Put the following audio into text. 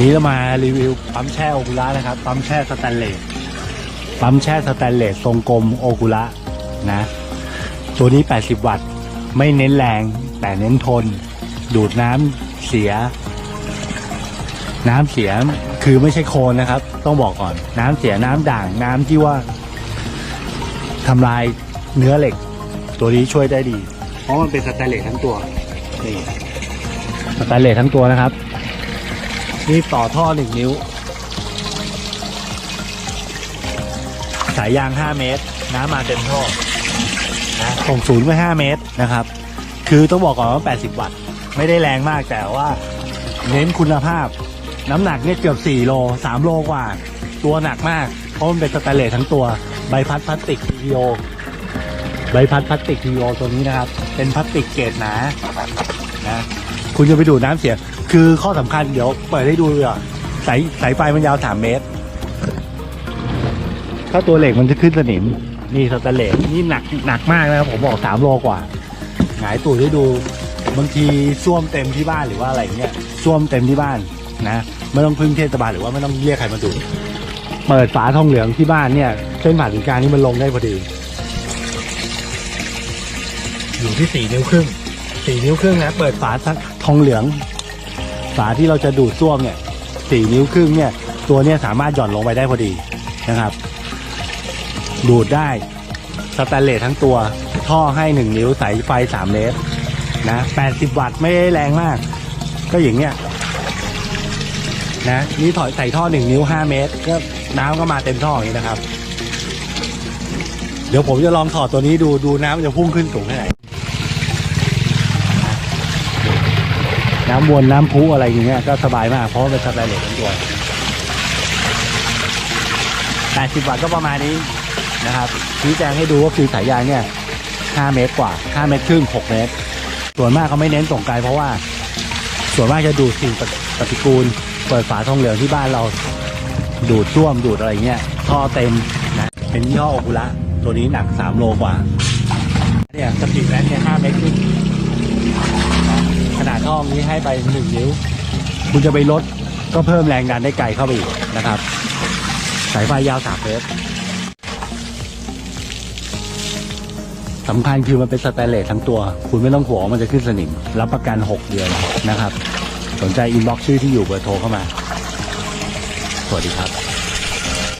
นี้เรามารีวิวปั๊มแช่โอกุระนะครับ ปั๊มแช่สแตนเลส ปั๊มแช่สแตนเลสทรงกลมโอกุระนะ ตัวนี้ 80 วัตต์ ไม่เน้นแรง แต่เน้นทน ดูดน้ำเสีย น้ำเสียคือไม่ใช่โคลนนะครับ ต้องบอกก่อน น้ำเสียน้ำด่าง น้ำที่ว่าทำลายเนื้อเหล็ก ตัวนี้ช่วยได้ดี เพราะมันเป็นสแตนเลสทั้งตัว นี่ สแตนเลสทั้งตัวนะครับ นี่ต่อท่อหนึ่งนิ้ว สายยาง 5 เมตร น้ำมาเต็มท่อนะส่งศูนย์ไป5เมตรนะครับ คือต้องบอกก่อนว่า 80 วัตต์ ไม่ได้แรงมากแต่ว่า เน้นคุณภาพ น้ำหนักเนี่ยเกือบ 4 โล 3 โลกว่า ตัวหนักมาก เพราะมันเป็นสแตนเลสทั้งตัว ใบพัดพลาสติก PO ใบพัดพลาสติก PO ตัวนี้นะครับ เป็นพลาสติกเกรดหนานะ คุณจะไปดูดน้ำเสีย คือข้อสำคัญเดี๋ยวเปิดให้ดูเลยอะสายสายไฟมันยาว3เมตร ถ้าตัวเหล็กมันจะขึ้นสนิม นี่สแตนเลสนี่หนักหนักมากนะครับผมบอก3โลกว่า หงายตูดให้ดู บางทีซ่วมเต็มที่บ้านหรือว่าอะไรเงี้ยซ่วมเต็มที่บ้านนะไม่ต้องพึ่งเทศบาลหรือว่าไม่ต้องเรียกใครมาดูเปิดฝาทองเหลืองที่บ้านเนี่ยเส้นผ่านศูนย์กลางนี่มันลงได้พอดี อยู่ที่สี่นิ้วครึ่งสี่นิ้วครึ่งนะเปิดฝา ทองเหลือง ฝาที่เราจะดูดซ่วมเนี่ยสี่นิ้วครึ่งเนี่ย ตัวเนี่ยสามารถหย่อนลงไปได้พอดีนะครับ ดูดได้สแตนเลสทั้งตัว ท่อให้หนึ่งนิ้วสายไฟสามเมตรนะแปดสิบวัตต์ไม่ได้แรงมาก ก็อย่างเนี้ยนะนี่ถอยใส่ท่อหนึ่งนิ้วห้าเมตร ก็น้ำก็มาเต็มท่ออย่างนี้นะครับ เดี๋ยวผมจะลองถอดตัวนี้ดูดูน้ำจะพุ่งขึ้นสูงแค่ไหน น้ำวนน้ำพุอะไรอย่างเงี้ยก็สบายมากเพราะเป็นสแตนเลสทั้งตัว80วัตต์ก็ประมาณนี้นะครับชี้แจงให้ดูว่าคือสายยางเนี่ย 5 เมตรกว่า 5 เมตรครึ่ง 6 เมตร ส่วนมากเขาไม่เน้นส่งไกลเพราะว่า ส่วนมากจะดูดสิ่งปฏิกูล เปิดฝาทองเหลืองที่บ้านเรา ดูดซ่วมดูดอะไรเงี้ย ท่อเต็มนะ เป็นยี่ห้อโอกุระตัวนี้หนัก 3 โลกว่า เนี่ยสปีดแลนเนี่ย 5 เมตรครึ่ง นาดท่อนี้ให้ไปหนึ่งนิ้ว คุณจะไปลดก็เพิ่มแรงดันได้ไกลเข้าไปอีกนะครับ สายไฟยาวสามเมตรสำคัญคือมันเป็นสแตนเลสทั้งตัว คุณไม่ต้องห่วงมันจะขึ้นสนิม รับประกัน 6 เดือนนะครับ สนใจอินบ็อกซ์ชื่อที่อยู่เบอร์โทรเข้ามา สวัสดีครับ